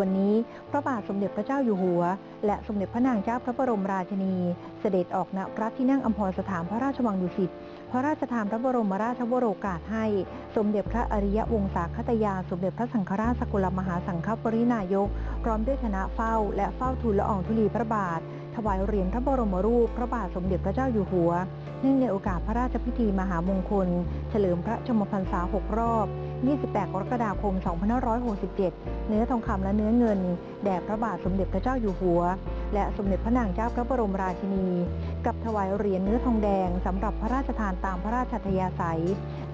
วันนี้ พระบาทสมเด็จพระเจ้าอยู่หัว และสมเด็จพระนางเจ้าพระบรมราชินี เสด็จออกณพระที่นั่งอัมพรสถานพระราชวังดุสิตพระราชทานพระบรมราชวโรกาสให้ สมเด็จพระอริยวงศาคตยา สมเด็จพระสังฆราชสกุลมหาสังฆปรินายก พร้อมด้วยคณะเฝ้า และเฝ้าทูลละอองธุลีพระบาท ถวายเหรียญพระบรมรูป พระบาทสมเด็จพระเจ้าอยู่หัว เนื่องในโอกาสพระราชพิธีมหามงคล เฉลิมพระชมพรรษา6รอบ 28 กรกฎาคม 2567 เนื้อทองคำและเนื้อเงิน แด่พระบาทสมเด็จพระเจ้าอยู่หัว และสมเด็จพระนางเจ้าพระบรมราชินี กับถวายเหรียญเนื้อทองแดงสำหรับพระราชทานตามพระราชทยาศัย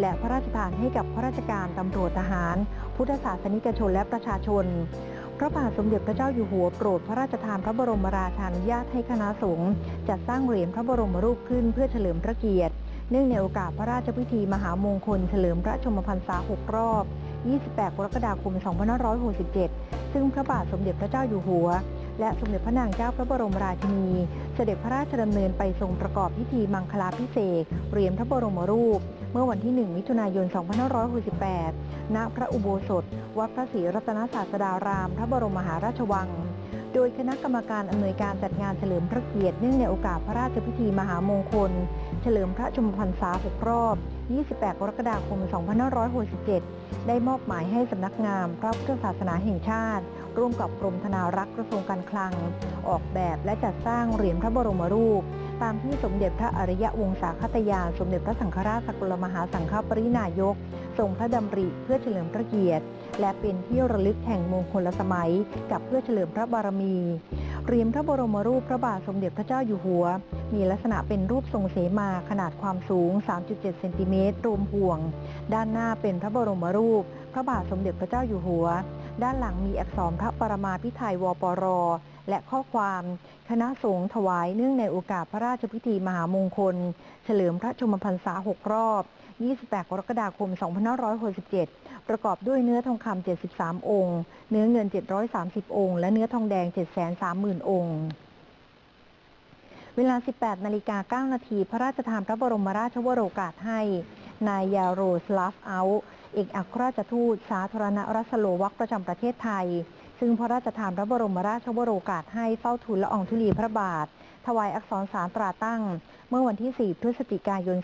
และพระราชทานให้กับข้าราชการตำรวจทหาร พุทธศาสนิกชนและประชาชน พระบาทสมเด็จพระเจ้าอยู่หัวโปรดพระราชทานพระบรมราชานุญาตให้คณะสงฆ์จัดสร้างเหรียญพระบรมรูปขึ้นเพื่อเฉลิมพระเกียรติ เนื่องในโอกาสพระราชพิธีมหามงคลเฉลิมพระชมพรรษา 6 รอบ 28 กรกฎาคม 2567 ซึ่งพระบาทสมเด็จพระเจ้าอยู่หัว และสมเด็จพระนางเจ้าพระบรมราชินี เสด็จพระราชดำเนินไปทรงประกอบพิธีมังคลาพิเศษเหรียญพระบรมรูป เมื่อวันที่ 1 มิถุนายน 2568 ณ พระอุโบสถ วัดพระศรีรัตนศาสดาราม พระบรมมหาราชวังโดยคณะกรรมการอำนวยการจัดงานเฉลิมพระเกียรติเนื่องในโอกาสพระราชพิธีมหามงคล เฉลิมพระชมพรรษา 6 รอบ 28 กรกฎาคม 2567 ได้มอบหมายให้สำนักงามพระพุทธศาสนาแห่งชาติ ร่วมกับกรมธนารักษ์กระทรวงการคลัง ออกแบบและจัดสร้างเหรียญพระบรมรูป ตามที่สมเด็จพระอริยวงศาคตยานสมเด็จพระสังฆราชสกลมหาสังฆปรินายก ทรงพระดำริเพื่อเฉลิมพระเกียรติ และเป็นที่ระลึกแห่งมงคลสมัย กับเพื่อเฉลิมพระบารมี เรียญพระบรมรูปพระบาทสมเด็จพระเจ้าอยู่หัว มีลักษณะเป็นรูปทรงเสมาขนาดความสูง 3.7 เซนติเมตรรวมห่วง ด้านหน้าเป็นพระบรมรูป พระบาทสมเด็จพระเจ้าอยู่หัว ด้านหลังมีอักษรพระปรมาภิไธยวปร และข้อความ คณะสงฆ์ถวายเนื่องในโอกาสพระราชพิธีมหามงคล เฉลิมพระชมพรรษา 6 รอบ 28 กรกฎาคม 2567 ประกอบด้วยเนื้อทองคำ 73 องค์ เนื้อเงิน 730 องค์ และเนื้อทองแดง 730,000 องค์เวลา 18 นาฬิกา 9 นาที พระราชทานพระบรมราชวโรกาสให้ นายยาโรสลาฟเอาเอกอัครราชทูต สาธารณรัฐสโลวักประจำประเทศไทย ซึ่งพระราชทานพระบรมราชวโรกาสให้เฝ้าทูลละอองธุลีพระบาท ถวายอักษรสารตราตั้ง เมื่อวันที่ 4 พฤศจิกายน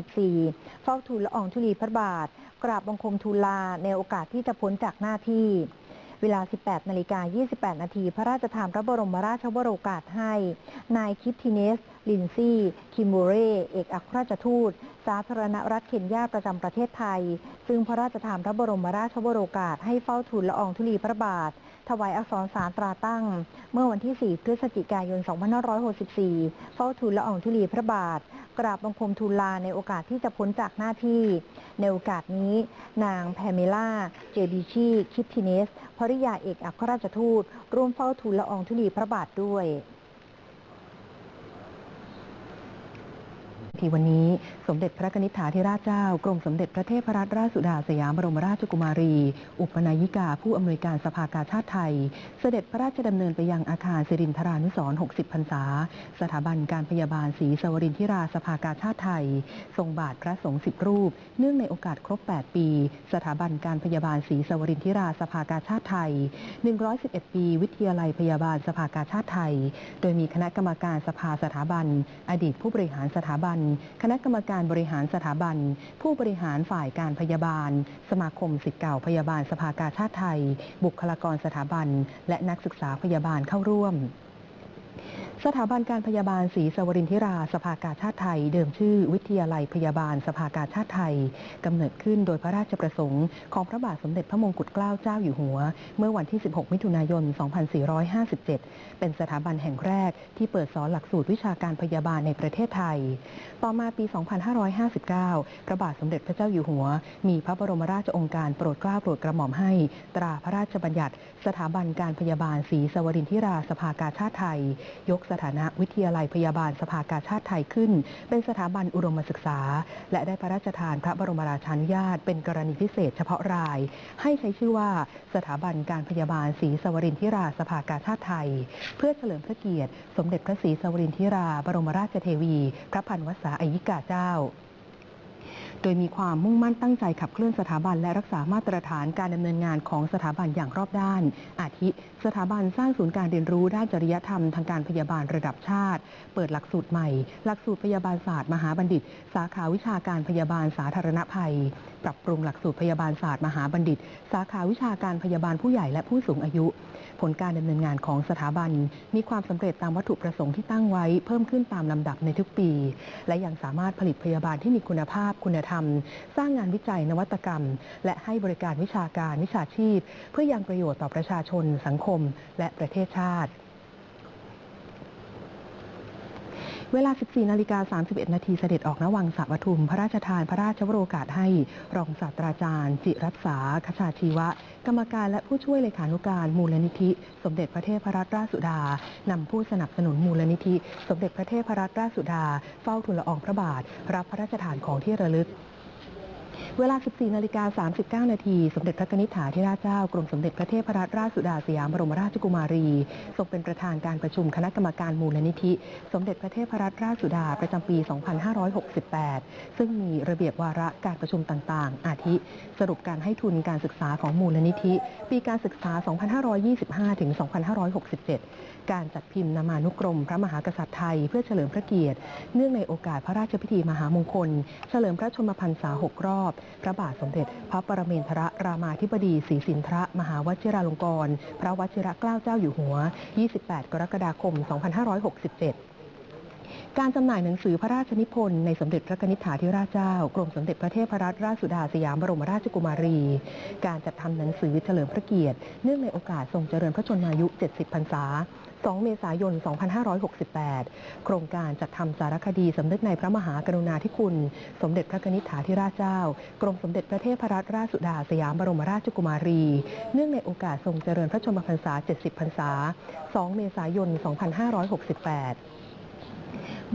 2564 เฝ้าทูลละอองธุลีพระบาท กราบบังคมทูลลาในโอกาสที่จะพ้นจากหน้าที่ เวลา 18 นาฬิกา 28 นาที พระราชทานพระบรมราชวโรกาสให้ นายคิดทิเนสลินซี่ คิมโบเร เอกอัครราชทูต สาธารณรัฐเคนยาประจำประเทศไทย ซึ่งพระราชทานพระบรมราชวโรกาสให้เฝ้าทูลละอองธุลีพระบาท ถวายอักษรสารตราตั้ง เมื่อวันที่ 4 พฤศจิกายน 2564 เฝ้าทูลละอองธุลีพระบาท กราบบังคมทูลลาในโอกาสที่จะพ้นจากหน้าที่ ในโอกาสนี้ นางแพเมล่า เจบิชี คิปทิเนสภริยาเอกอัครราชทูต ร่วมเฝ้าทูลละอองธุลีพระบาทด้วย ที่วันนี้สมเด็จพระนิษฐาธิราชเจ้า กรมสมเด็จพระเทพรัตนราชสุดาสยามบรมราชกุมารี อุปนายิกาผู้อำนวยการสภากาชาติไทย เสด็จพระราชดำเนินไปยังอาคารสิรินทรานุสรณ์60 พรรษา สถาบันการพยาบาลศรีสวรินทิราสภากาชาติไทย ทรงบาทพระสงฆ์สิบรูป เนื่องในโอกาสครบ 8 ปี สถาบันการพยาบาลศรีสวรินทิราสภากาชาติไทย 111 ปี วิทยาลัยพยาบาลสภากาชาติไทย โดยมีคณะกรรมการสภาสถาบัน อดีตผู้บริหารสถาบันคณะกรรมการบริหารสถาบัน ผู้บริหารฝ่ายการพยาบาล สมาคมสิทธิ์เก่าพยาบาลสภากาชาติไทย บุคลากรสถาบัน และนักศึกษาพยาบาลเข้าร่วม สถาบันการพยาบาลศรีสวรินทิราสภากาชาติไทย เดิมชื่อวิทยาลัยพยาบาลสภากาชาติไทยกำเนิดขึ้นโดยพระราชประสงค์ของพระบาทสมเด็จพระมงกุฎเกล้าเจ้าอยู่หัว เมื่อวันที่ 16 มิถุนายน 2457 เป็นสถาบันแห่งแรกที่เปิดสอนหลักสูตรวิชาการพยาบาลในประเทศไทย ต่อมาปี 2559 พระบาทสมเด็จพระเจ้าอยู่หัว มีพระบรมราชองค์การโปรดเกล้าโปรดกระหม่อมให้ ตราพระราชบัญญัติ สถาบันการพยาบาลศรีสวรินทิราสภากาชาติไทยยกสถานะวิทยาลัยพยาบาลสภากาชาติไทยขึ้น เป็นสถาบันอุดมศึกษา และได้พระราชทานพระบรมราชานุญาตเป็นกรณีพิเศษเฉพาะราย ให้ใช้ชื่อว่าสถาบันการพยาบาลศรีสวรินทิราสภากาชาติไทย เพื่อเฉลิมพระเกียรติ สมเด็จพระศรีสวรินทิรา บรมราชเทวี พระพันวษาอายิกาเจ้า โดยมีความมุ่งมั่นตั้งใจขับเคลื่อนสถาบันและรักษามาตรฐานการดำเนินงานของสถาบันอย่างรอบด้าน อาทิ สถาบันสร้างศูนย์การเรียนรู้ด้านจริยธรรมทางการพยาบาลระดับชาติ เปิดหลักสูตรใหม่ หลักสูตรพยาบาลศาสตร์มหาบัณฑิต สาขาวิชาการพยาบาลสาธารณภัย ปรับปรุงหลักสูตรพยาบาลศาสตร์มหาบัณฑิต สาขาวิชาการพยาบาลผู้ใหญ่และผู้สูงอายุ ผลการดำเนินงานของสถาบัน มีความสำเร็จตามวัตถุประสงค์ที่ตั้งไว้เพิ่มขึ้นตามลำดับในทุกปี และยังสามารถผลิตพยาบาลที่มีคุณภาพคุณธรรม สร้างงานวิจัยนวัตกรรม และให้บริการวิชาการวิชาชีพ เพื่อยังประโยชน์ต่อประชาชน สังคม และประเทศชาติ เวลา 14 นาฬิกา 31 นาทีเสด็จออกนวังสระปทุม พระราชทานพระราชวโรกาสให้ รองศาสตราจารย์ จิรัตษาคชาชีวะ กรรมการและผู้ช่วยเลขานุการมูลนิธิ สมเด็จพระเทพรัตนราชสุดา นำผู้สนับสนุนมูลนิธิ สมเด็จพระเทพรัตนราชสุดา เฝ้าทูลละอองพระบาท รับพระราชทานของที่ระลึก เวลา 14 นาฬิกา 39 นาที สมเด็จพระกนิษฐาธิราชเจ้ากรมสมเด็จพระเทพรัตนราชสุดาสยามบรมราชกุมารี ทรงเป็นประธานการประชุมคณะกรรมการมูลนิธิ สมเด็จพระเทพรัตนราชสุดาประจำปี 2568 ซึ่งมีระเบียบวาระการประชุมต่างๆ อาทิ สรุปการให้ทุนการศึกษาของมูลนิธิ ปีการศึกษา 2525 ถึง 2567 การจัดพิมพ์นามานุกรม พระมหากษัตริย์ไทยเพื่อเฉลิมพระเกียรติ เนื่องในโอกาสพระราชพิธีมหามงคล เฉลิมพระชนมพรรษา 6 รอบพระบาทสมเด็จ พระปรเมนทรรามาธิบดีศรีสินทรมหาวชิราลงกรณ์พระวชิระเกล้าเจ้าอยู่หัว 28 กรกฎาคม 2567การจำหน่ายหนังสือพระราชนิพนธ์ในสมเด็จพระนิษฐาธิราชเจ้ากรมสมเด็จพระเทพรัตนราชสุดาสยามบรมราชกุมารี การจัดทำหนังสือเฉลิมพระเกียรติ เนื่องในโอกาสทรงเจริญพระชนมายุ 70 พรรษา 2 เมษายน 2568 โครงการจัดทำสารคดีสำนึกในพระมหากรุณาธิคุณ สมเด็จพระนิษฐาธิราชเจ้า กรมสมเด็จพระเทพรัตนราชสุดาสยามบรมราชกุมารี เนื่องในโอกาสทรงเจริญพระชนมพรรษา 70 พรรษา 2 เมษายน 2568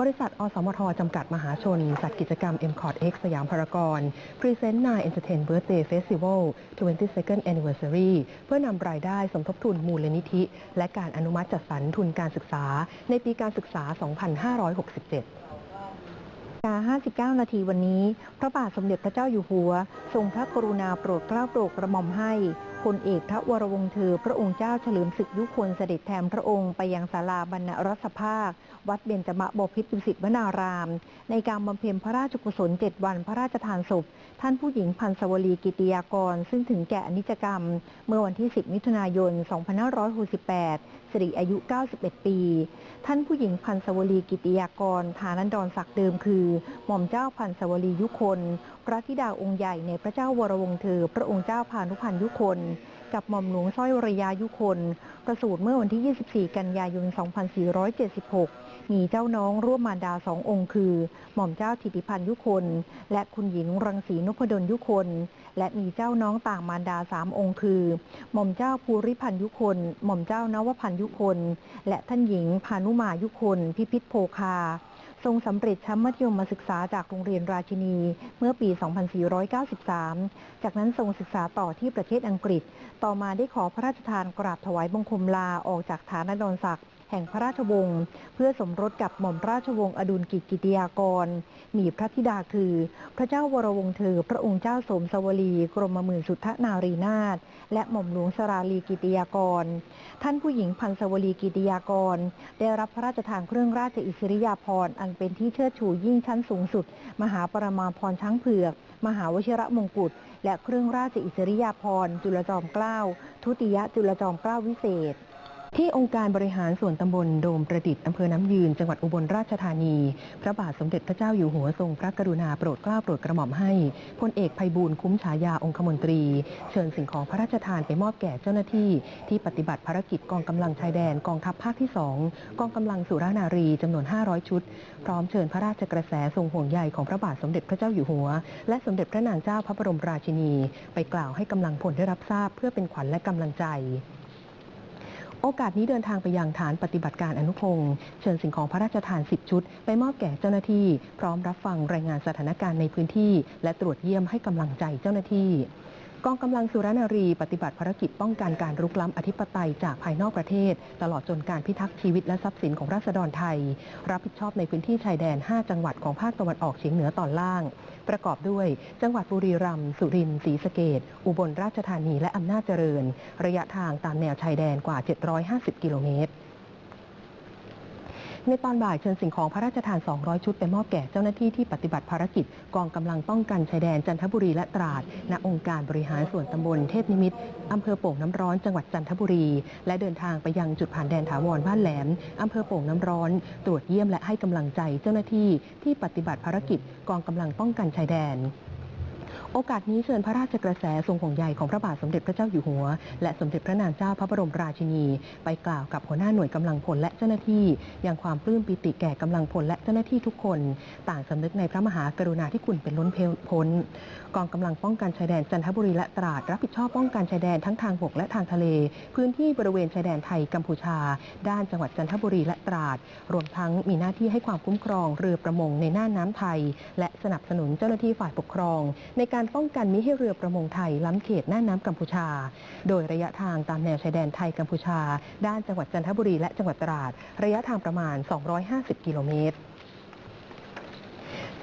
บริษัท อสมท จำกัดมหาชน จัดกิจกรรม m c o t X สยามพารากอน Present 9 Entertain Birthday Festival 22nd Anniversary เพื่อนำรายได้สมทบทุนมูลนิธิ และการอนุมัติจัดสรรทุนการศึกษา ในปีการศึกษา 2567 59 นาทีวันนี้ พระบาทสมเด็จพระเจ้าอยู่หัว ทรงพระกรุณาโปรดเกล้าโปรดกระหม่อมให้ พลเอกพระวรวงศ์เธอ พระองค์เจ้าเฉลิมศึกยุคนเสด็จแทนพระองค์ไปยังศาลาบรรณรัศภาค วัดเบญจมบพิตรดุสิตวนาราม ในการบำเพ็ญพระราชกุศลเจ็ดวันพระราชทานศพ ท่านผู้หญิงพันสวลีกิติยากร ซึ่งถึงแก่อนิจกรรม เมื่อวันที่ 10 มิถุนายน 2568 สิริอายุ 91 ปี ท่านผู้หญิงพันสวลีกิติยากรฐานันดรศักดิ์เดิมคือ หม่อมเจ้าพันสวลียุคน พระธิดาองค์ใหญ่ในพระเจ้าวรวงศ์เธอ พระองค์เจ้าพานุพันธ์ยุคน กับหม่อมหลวงสร้อยวรยายุคน ประสูติเมื่อวันที่ 24 กันยายน 2476 มีเจ้าน้องร่วมมารดาสององค์คือ หม่อมเจ้าธิติพันธ์ยุคน และคุณหญิงรังสีนพดลยุคน และมีเจ้าน้องต่างมารดาสามองค์คือ หม่อมเจ้าภูริพันธ์ยุคน หม่อมเจ้านวพันธ์ยุคน และท่านหญิงพานุมายุคน พิพิธโภคาทรงสำเร็จชั้นมัธยมศึกษาจากโรงเรียนราชินี เมื่อปี 2493 จากนั้นทรงศึกษาต่อที่ประเทศอังกฤษ ต่อมาได้ขอพระราชทานกราบถวายบังคมลาออกจากฐานดรศักดิ์ แห่งพระราชวงศ์เพื่อสมรสกับหม่อมราชวงศ์อดุลกิจกิติยากร มีพระธิดาคือ พระเจ้าวรวงศ์เธอ พระองค์เจ้าสมสวลีกรมหมื่นสุทธนารีนาถและหม่อมหลวงสราลีกิติยากร ท่านผู้หญิงพันสวลีกิติยากร ได้รับพระราชทานเครื่องราชอิสริยาภรณ์อันเป็นที่เชิดชูยิ่งชั้นสูงสุด มหาปรมาภรณ์ช้างเผือก มหาวชิระมงกุฎและเครื่องราชอิสริยาภรณ์จุลจอมเกล้าทุติยจุลจอมเกล้าวิเศษ ที่องค์การบริหารส่วนตำบลโดมประดิษฐ์อำเภอน้ำยืน จังหวัดอุบลราชธานี พระบาทสมเด็จพระเจ้าอยู่หัวทรงพระกรุณาโปรดเกล้าโปรดกระหม่อมให้พลเอกภัยบูลย์คุ้มฉายาองคมนตรี เชิญสิ่งของพระราชทานไปมอบแก่เจ้าหน้าที่ ที่ปฏิบัติภารกิจกองกำลังชายแดนกองทัพภาคที่ 2 กองกำลังสุรานารีจำนวน 500 ชุด พร้อมเชิญพระราชกระแสทรงห่วงใยของพระบาทสมเด็จพระเจ้าอยู่หัว และสมเด็จพระนางเจ้าพระบรมราชินี ไปกล่าวให้กำลังพลได้รับทราบเพื่อเป็นขวัญและกำลังใจ โอกาสนี้เดินทางไปยังฐานปฏิบัติการอนุพงศ์เชิญสิ่งของพระราชทาน 10 ชุด ไปมอบแก่เจ้าหน้าที่ พร้อมรับฟังรายงานสถานการณ์ในพื้นที่ และตรวจเยี่ยมให้กำลังใจเจ้าหน้าที่ กองกำลังสุรนารีปฏิบัติภารกิจป้องกันการรุกล้ำอธิปไตยจากภายนอกประเทศ ตลอดจนการพิทักษ์ชีวิตและทรัพย์สินของราษฎรไทย รับผิดชอบในพื้นที่ชายแดน 5 จังหวัดของภาคตะวันออกเฉียงเหนือตอนล่าง ประกอบด้วย จังหวัดบุรีรัมย์สุรินทร์ศรีสะเกษอุบลราชธานีและอำนาจเจริญ ระยะทางตามแนวชายแดนกว่า 750 กิโลเมตร ในตอนบ่ายเชิญสิ่งของพระราชทาน 200 ชุดไปมอบแก่เจ้าหน้าที่ที่ปฏิบัติภารกิจ กองกำลังป้องกันชายแดนจันทบุรีและตราด ณ องค์การบริหารส่วนตำบลเทพนิมิตรอำเภอโป่งน้ำร้อนจังหวัดจันทบุรี และเดินทางไปยังจุดผ่านแดนถาวรบ้านแหลมอำเภอโป่งน้ำร้อน ตรวจเยี่ยมและให้กำลังใจเจ้าหน้าที่ที่ปฏิบัติภารกิจ กองกำลังป้องกันชายแดน โอกาสนี้เชิญพระราชกระแสทรงห่วงใยของพระบาทสมเด็จพระเจ้าอยู่หัว และสมเด็จพระนางเจ้าพระบรมราชินี ไปกล่าวกับหัวหน้าหน่วยกำลังพลและเจ้าหน้าที่อย่างความปลื้มปิติแก่กำลังพลและเจ้าหน้าที่ทุกคน ต่างสำนึกในพระมหากรุณาธิคุณเป็นล้นพ้น กองกำลังป้องกันชายแดนจันทบุรีและตราดรับผิดชอบป้องกันชายแดนทั้งทางบกและทางทะเล พื้นที่บริเวณชายแดนไทยกัมพูชา ด้านจังหวัดจันทบุรีและตราด รวมทั้งมีหน้าที่ให้ความคุ้มครองเรือประมงในน่านน้ำไทย และสนับสนุนเจ้าหน้าที่ฝ่ายปกครอง ในการป้องกันมิให้เรือประมงไทย ล้ำเขตน่านน้ำกัมพูชา โดยระยะทางตามแนวชายแดนไทยกัมพูชา ด้านจังหวัดจันทบุรีและจังหวัดตราด ระยะทางประมาณ 250 กิโลเมตร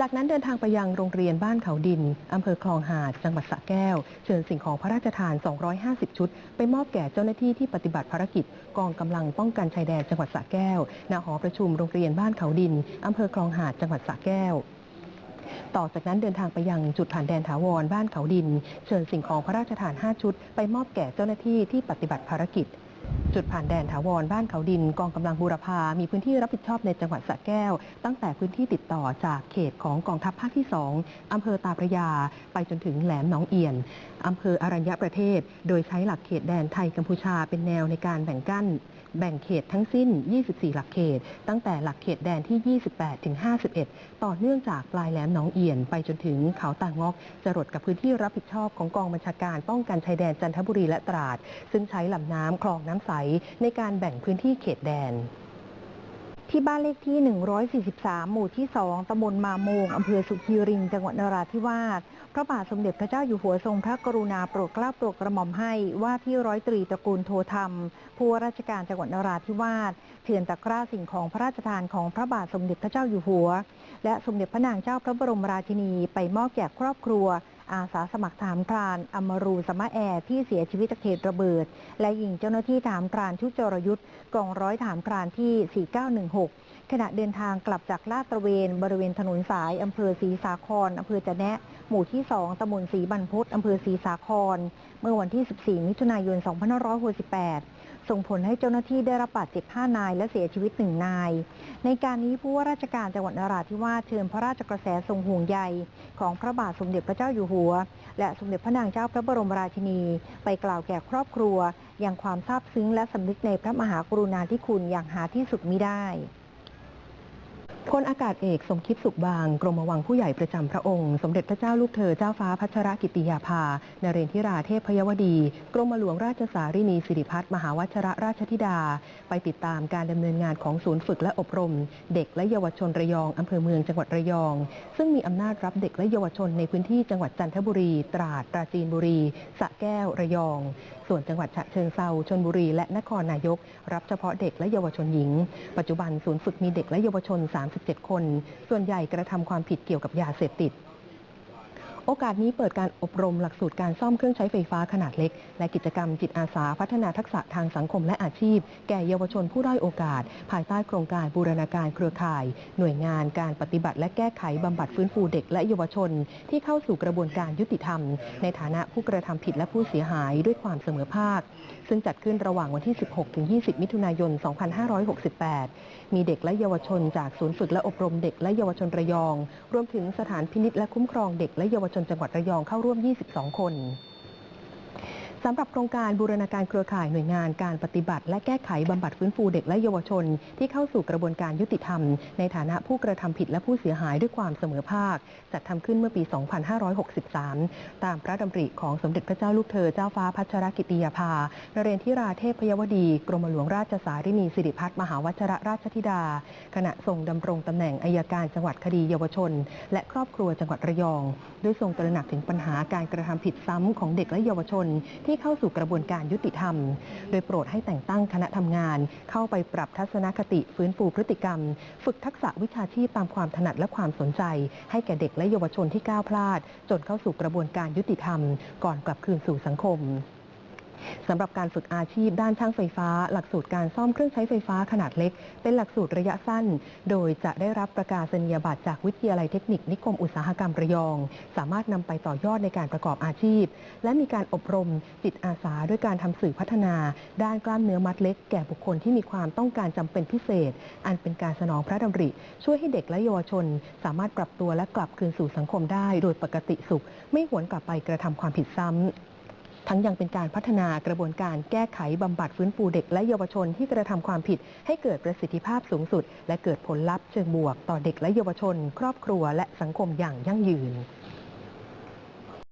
จากนั้นเดินทางไปยังโรงเรียนบ้านเขาดิน อำเภอคลองหาด จังหวัดสระแก้ว เชิญสิ่งของพระราชทาน 250 ชุด ไปมอบแก่เจ้าหน้าที่ที่ปฏิบัติภารกิจ กองกำลังป้องกันชายแดนจังหวัดสระแก้ว ณ หอประชุมโรงเรียนบ้านเขาดิน อำเภอคลองหาด จังหวัดสระแก้ว ต่อจากนั้นเดินทางไปยังจุดผ่านแดนถาวรบ้านเขาดิน เชิญสิ่งของพระราชทาน 5 ชุด ไปมอบแก่เจ้าหน้าที่ที่ปฏิบัติภารกิจ จุดผ่านแดนถาวรบ้านเขาดิน กองกำลังบูรพา มีพื้นที่รับผิดชอบในจังหวัดสระแก้ว ตั้งแต่พื้นที่ติดต่อจากเขตของกองทัพภาคที่ 2อำเภอตาพระยา ไปจนถึงแหลมหนองเอียนอำเภออรัญญประเทศ โดยใช้หลักเขตแดนไทยกัมพูชาเป็นแนวในการแบ่งกั้น แบ่งเขตทั้งสิ้น 24 หลักเขต ตั้งแต่หลักเขตแดนที่ 28 ถึง 51 ต่อเนื่องจากปลายแหลมหนองเอียน ไปจนถึงเขาตางอกจรดกับพื้นที่รับผิดชอบของกองบัญชาการป้องกันชายแดนจันทบุรีและตราด ซึ่งใช้ลำน้ำคลองน้ำใสในการแบ่งพื้นที่เขตแดนที่บ้านเลขที่ 143 หมู่ที่ 2 ตำบลมาโมง อำเภอสุขีริน จังหวัดนราธิวาส พระบาทสมเด็จพระเจ้าอยู่หัวทรงพระกรุณาโปรดเกล้าโปรดกระหม่อมให้ว่าที่ร้อยตรีตระกูลโทธรรม ผู้ว่าราชการจังหวัดนราธิวาสเถือนตะกร้าสิ่งของพระราชทานของพระบาทสมเด็จพระเจ้าอยู่หัว และสมเด็จพระนางเจ้าพระบรมราชินีไปมอบแก่ครอบครัว อาสาสมัครฐานพรานอมรูสมะแอร์ที่เสียชีวิตจากเหตุระเบิด และยิงเจ้าหน้าที่ฐานพรานชุดจรยุทธ์กองร้อยฐานพรานที่ 4916 ขณะเดินทางกลับจากลาดตระเวนบริเวณถนนสายอำเภอศรีสาครอำเภอจะแนะ หมู่ที่ 2ตำบลศรีบรรพตอำเภอศรีสาคร เมื่อวันที่ 14 มิถุนายน 2568 ส่งผลให้เจ้าหน้าที่ได้รับบาดเจ็บ5นาย และเสียชีวิต1นาย ในการนี้ผู้ว่าราชการจังหวัดนราธิวาสเชิญพระราชกระแสทรงห่วงใยของพระบาทสมเด็จพระเจ้าอยู่หัว และสมเด็จพระนางเจ้าพระบรมราชินี ไปกล่าวแก่ครอบครัว อย่างความซาบซึ้งและสำนึกในพระมหากรุณาธิคุณอย่างหาที่สุดมิได้ พลอากาศเอกสมคิดสุขบาง กรมวังผู้ใหญ่ประจำพระองค์ สมเด็จพระเจ้าลูกเธอเจ้าฟ้าพัชรกิติยาภานเรนทิราเทพพยวดี กรมหลวงราชสารินีสิริพัฒน์มหาวชระราชธิดา ไปติดตามการดำเนินงานของศูนย์ฝึกและอบรม เด็กและเยาวชนระยองอำเภอเมืองจังหวัดระยอง ซึ่งมีอำนาจรับเด็กและเยาวชนในพื้นที่จังหวัดจันทบุรี ตราดปราจีนบุรีสระแก้วระยอง ส่วนจังหวัดฉะเชิงเซาชนบุรีและนครนายก รับเฉพาะเด็กและเยาวชนหญิง ปัจจุบันศูนย์ฝึกมีเด็กและเยาวชน 37 คน ส่วนใหญ่กระทำความผิดเกี่ยวกับยาเสพติด โอกาสนี้เปิดการอบรมหลักสูตรการซ่อมเครื่องใช้ไฟฟ้าขนาดเล็ก และกิจกรรมจิตอาสาพัฒนาทักษะทางสังคมและอาชีพ แก่เยาวชนผู้ด้อยโอกาส ภายใต้โครงการบูรณาการเครือข่าย หน่วยงานการปฏิบัติและแก้ไขบำบัดฟื้นฟูเด็กและเยาวชน ที่เข้าสู่กระบวนการยุติธรรม ในฐานะผู้กระทำผิดและผู้เสียหายด้วยความเสมอภาค ซึ่งจัดขึ้นระหว่างวันที่ 16-20 มิถุนายน 2568 มีเด็กและเยาวชนจากศูนย์ฝึกและอบรมเด็กและเยาวชนระยอง รวมถึงสถานพินิจและคุ้มครองเด็กและเยาวชนจังหวัดระยองเข้าร่วม 22 คน สำหรับโครงการบูรณาการเครือข่ายหน่วยงานการปฏิบัติ และแก้ไขบำบัดฟื้นฟูเด็กและเยาวชน ที่เข้าสู่กระบวนการยุติธรรม ในฐานะผู้กระทำผิดและผู้เสียหายด้วยความเสมอภาค จัดทำขึ้นเมื่อปี 2563 ตามพระดำริของสมเด็จพระเจ้าลูกเธอเจ้าฟ้าพัชรกิติยาภานเรนทิราเทพพยวดี กรมหลวงราชสารินีสิริพัฒน์มหาวัชรราชธิดา ขณะทรงดำรงตำแหน่งอายการจังหวัดคดีเยาวชน และครอบครัวจังหวัดระยอง ด้วยทรงตระหนักถึงปัญหาการกระทำผิดซ้ำของเด็กและเยาวชนที่เข้าสู่กระบวนการยุติธรรม โดยโปรดให้แต่งตั้งคณะทำงาน เข้าไปปรับทัศนคติฟื้นฟูพฤติกรรม ฝึกทักษะวิชาชีพตามความถนัดและความสนใจ ให้แก่เด็กและเยาวชนที่ก้าวพลาด จนเข้าสู่กระบวนการยุติธรรม ก่อนกลับคืนสู่สังคม สำหรับการฝึกอาชีพด้านช่างไฟฟ้า หลักสูตรการซ่อมเครื่องใช้ไฟฟ้าขนาดเล็ก เป็นหลักสูตรระยะสั้น โดยจะได้รับประกาศนียบัตรจากวิทยาลัยเทคนิคนิคมอุตสาหกรรมระยอง สามารถนำไปต่อยอดในการประกอบอาชีพ และมีการอบรมจิตอาสาด้วยการทำสื่อพัฒนา ด้านกล้ามเนื้อมัดเล็ก แก่บุคคลที่มีความต้องการจำเป็นพิเศษ อันเป็นการสนองพระดำริ ช่วยให้เด็กและเยาวชน สามารถปรับตัวและกลับคืนสู่สังคมได้ โดยปกติสุข ไม่หวนกลับไปกระทำความผิดซ้ำ ทั้งยังเป็นการพัฒนากระบวนการแก้ไขบำบัดฟื้นฟูเด็กและเยาวชนที่กระทำความผิด ให้เกิดประสิทธิภาพสูงสุด และเกิดผลลัพธ์เชิงบวกต่อเด็กและเยาวชน ครอบครัวและสังคมอย่างยั่งยืน